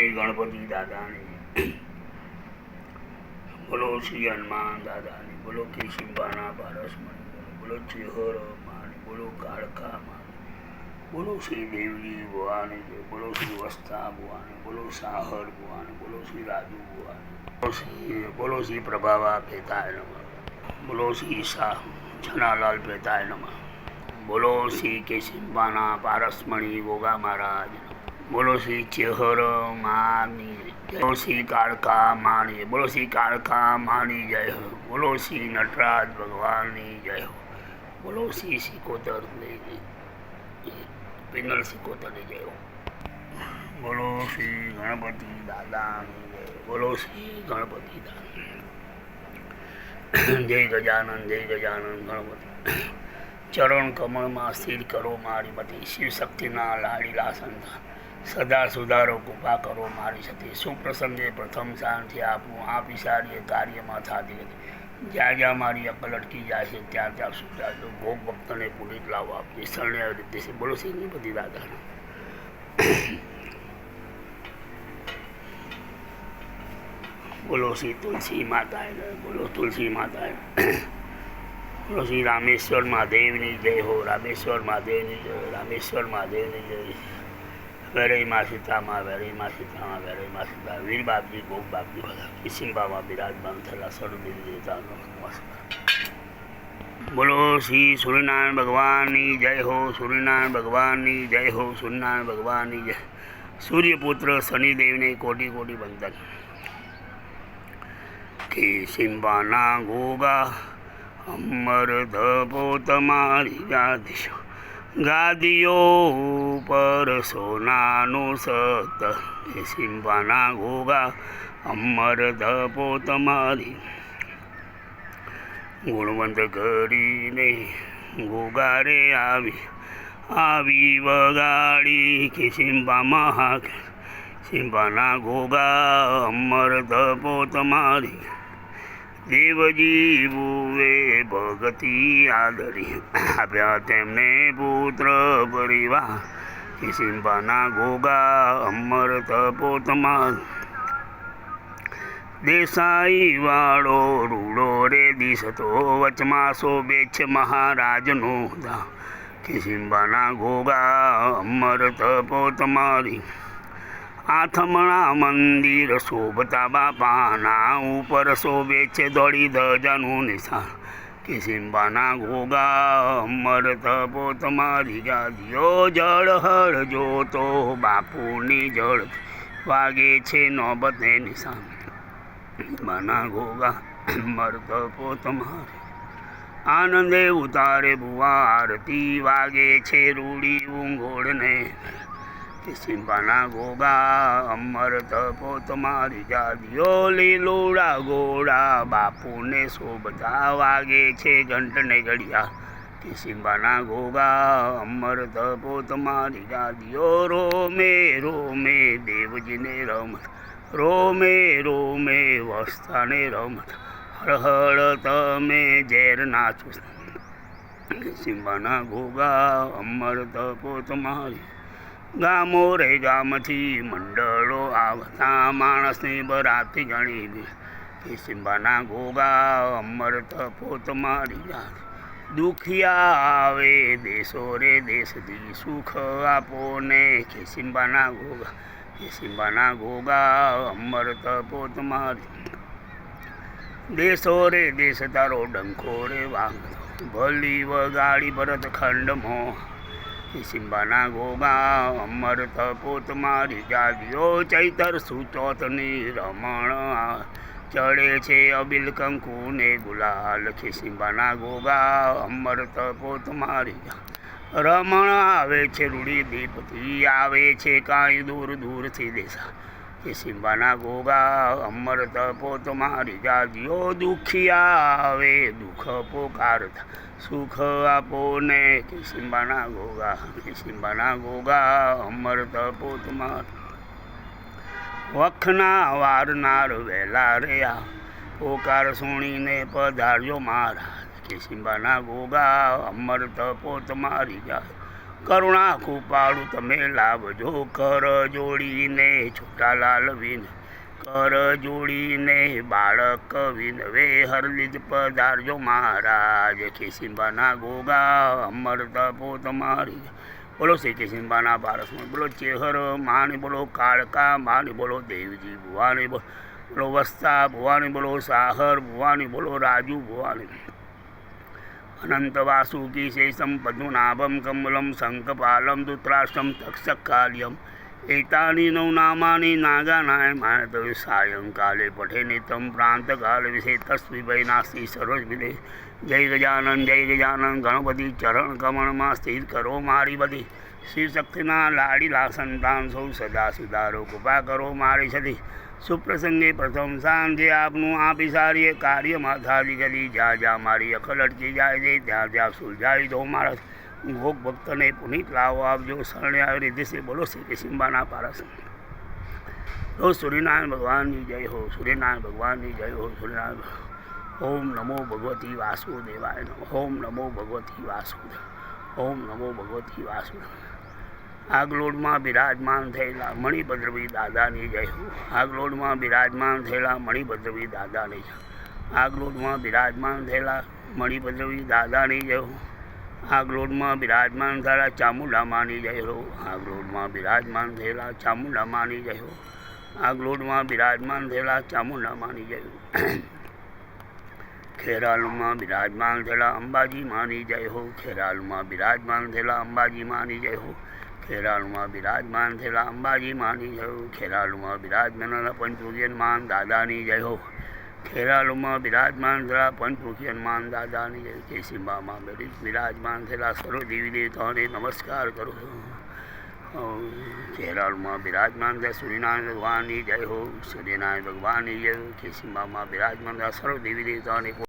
શ્રી ગણપતિ દાદાની. બોલો શ્રી હનુમાન દાદાની, બોલો કિશિંબાના પારસમણી, બોલો ચેહર માણી બોલો કાળકા માણી બોલો શ્રી દેવજી ભવાની બોલો શ્રી વસ્તા ભવાની, બોલો સાહર ભવાની, બોલો શ્રી રાજુ ભવાની, બોલો શ્રી પ્રભાવા પેતાય નમઃ, બોલો શ્રી શાહ છનાલાલ પેતાય નમઃ, બોલો શ્રી કેશિંબાના પારસમણી ગોગા મહારાજ બોલો શ્રી ચેહર માની બોલો શ્રી કાળકા માની, બોલો શ્રી કાળકા માની જય હો. બોલો શ્રી નટરાજ ભગવાનની જય હો. બોલો શ્રી સિકોતર પિંગલ સિકોતરની જય હો. બોલો શ્રી ગણપતિ દાદાની જય. બોલો શ્રી ગણપતિ દાદા જય. ગજાનંદ જય ગજાનંદ ગણપતિ. ચરણ કમળમાં સ્થિર કરો મારી મતી શિવ શક્તિના લાડીલા સંતાન. સદા સુધારો કૃપા કરો મારી સતી સુપ્રસંગે પ્રથમ સ્થાનથી આપવું આ વિચારીએ કાર્યમાં થતી હતી? જ્યાં જ્યાં મારી અકલ અટકી જાય છે, ત્યાં ત્યાં સુધારજો ભોગ ભક્તને પુનિત લાવો આપજે શરણે રીતે છે. બોલો શ્રી બધી દાદાને બોલો શ્રી તુલસી માતાએ બોલો તુલસી માતાએ બોલો શ્રી રામેશ્વર મહાદેવની જય હો રામેશ્વર મહાદેવની જય રામેશ્વર મહાદેવની જય. વેરઈમાં સીતામાં વેરઈમાં સીતામાં વેરઈમાં સીતા વીર બાપજી ગોપ બાપજી બધા કિશિંબામાં બિરાજમાન થયેલા સર્વદેવ દેવતાનો નમસ્કાર બોલો શ્રી સૂર્યનારાયણ ભગવાનની જય હો સૂર્યનારાયણ ભગવાનની જય હો સૂર્યનારાયણ ભગવાનની જય સૂર્યપુત્ર શનિદેવને કોટી કોટી વંદન કે સિંબાના ગોગા અમર ધપો તમારી ગાદીશો ગાદીઓ પર સોનાનું સત. એ ઘોગા ગોગા અમર ધપો તમારી. ગુણવંત કરીને ગોગારે આવી. આવી વગાડી કે સિંબામાં હાક સિંભાના ઘોગા અમર ધપો તમારી. દેવજી બુવે ભગતિ આદરી. આપ્યા તેમને પુત્ર પરિવાર સિંબાના ગોગા અમર તપો તમાર દેસાઈ વાળો રૂડો રે દિશતો વચમાં શોભે છે મહારાજનો દા. સિંબાના ગોગા અમર તપો તમારી આથમણા મંદિર શોભતા બાપાના ઉપર શોભે છે દોડી ધજાનું નિશાન. કે સિંબાના ઘોગા અમર તપો તમારી ગાદીઓ જળ હળ જોતો બાપુની જળ વાગે છે નોબતે નિશાન. બાના ઘોગા અમર તપો તમારી. આનંદે ઉતારે ભુવા આરતી વાગે છે રૂડી ઊંઘોળને. કે સિંબાના ગોગા, અમર તપો તમારી જાદીઓ લીલોડા ગોળા, બાપુને શોભતા વાગે છે ઘંટને ઘડિયા. કે સિંબાના ગોગા, અમર તપો તમારી ગાદીઓ રોમે રોમે દેવજીને રમત, રોમે રોમે વસ્તાને રમત. હળહળ તમે ઝેર નાચો. સિંહાના ગોગા, અમર તપો તમારી ગામો રે ગામથી મંડળો આવતા માણસની બરાતી ગણી કે સિંબાના ગોગા અમર તપોત મારી યાદ દુખિયા આવે દેશો રે દેશથી સુખ આપો ને. કે સિંબાના ગોગા કે સિંબાના ગોગા અમર તપોત મારી દેશો રે દેશ તારો ડંખો રે વાંગ ભલી વગાડી ભરત ખંડમાં. સિંબાના ગોગા અમર થપોત મારી જાગ્યો ચૈતર સુચોતની રમણ ચડે છે અબિલ કંકુ ને ગુલાલ ખિસિંબાના ગોગા અમર તપો મારી રમણ આવે છે રૂડી દીપથી આવે છે કાંઈ દૂર દૂરથી દેશા. કે સિંબાના ગોગા અમર તપો તમારી જાગ્યો દુખી આવે, દુઃખ પોકારતા સુખ આપો ને. કે સિંબાના ગોગા, કે સિંબાના ગોગા અમર તપો તમાર વખના વારનાર વહેલા રહ્યા. પોકાર સુણીને પધાર્યો મારા કે સિંબાના ગોગા અમર તપો તમારી ગાય કરુણા કૃપાળુ તમે લાવજો, કર જોડીને છોટાલાલ વિન, કર જોડીને બાળક વિનવે હરલીજ પધારજો મહારાજ કેસિંબાના ગોગા અમર તપો તમારી બોલો શ્રી કેસિંબાના પારસમાં બોલો ચેહર, માની બોલો કાળકા, માની બોલો દેવજી, ભુવાની બોલો બોલો વસ્તા ભુવાની બોલો સાહર, ભુવાની બોલો રાજુ, ભુવાની. અનંત વાસુકી कमलं शङ्खपालं કમલમ શંખપાલમ एतानि તક્ષકાલ્યમ એતાની नागानाय નિતમ પ્રાંતકાલ વિશે તસ્વી ભય નાસ્તિ સરોજ વિદે જય ગજાનન જય ગજાનન ગણપતિ ચરણ કમળમાં સ્થિર કરો મારી બધી શ્રી શક્તિના લાડીલા સંતાન સૌ સદા સુધારો કૃપા કરો મારી સદી સુપ્રસંગે પ્રથમ સાંજે આપનું આપી સારીએ કાર્યમાં થાલી ગલી જ્યાં જ્યાં મારી અખલ અટકી જાય છે, ત્યાં ત્યાં સુલઝાવી દો મારા ભોગ ભક્તને પુનિત લાવો આપજો શરણે આવી રીતે શ્રી બોલો, શ્રી કિશિંબાના પારસ હો સૂર્યનારાયણ ભગવાનની જય હો સૂર્યનારાયણ ભગવાનની જય હો સૂર્યનારાયણ ઓમ નમો ભગવતી વાસુદેવાય ઓમ નમો ભગવતી વાસુદેવ ઓમ નમો ભગવતી વાસુદેવ આગલોડમાં બિરાજમાન થયેલા મણિભદ્રવી દાદાની જય. આગલોડમાં બિરાજમાન થયેલા મણિભદ્રવી દાદાની જય. આગલોડમાં બિરાજમાન થયેલા મણિભદ્રવી દાદાની જય. આગલોડમાં બિરાજમાન થયેલા ચામુંડામાની જય હો. આગલોડમાં બિરાજમાન થયેલા ચામુંડામાની જય હો. આગલોડમાં બિરાજમાન થયેલા ચામુંડામાની જય ખેરાલુમાં બિરાજમાન થયેલા અંબાજી માની જય હો. ખેરાલુમાં બિરાજમાન થયેલા અંબાજી માની જય હો. ખેરાલુમાં બિરાજમાન થયેલા અંબાજી માની જય હો ખેરાલુમાં બિરાજમાન પંચમુખિયન માન દાદાની જય હો. ખેરાલુમાં બિરાજમાન થયેલા પંચમુખિયન માન દાદાની જય. કેસીબામાં બિરાજમાન થયેલા સર્વ દેવી દેવતાઓને નમસ્કાર કરું છું. ખેરાલુમાં બિરાજમાન થયા સૂર્યનારાયણ ભગવાનની જય હો. સૂર્યનારાયણ ભગવાનની જય. કે કેસીબામાં બિરાજમાન થયા સર્વ દેવી દેવતાઓને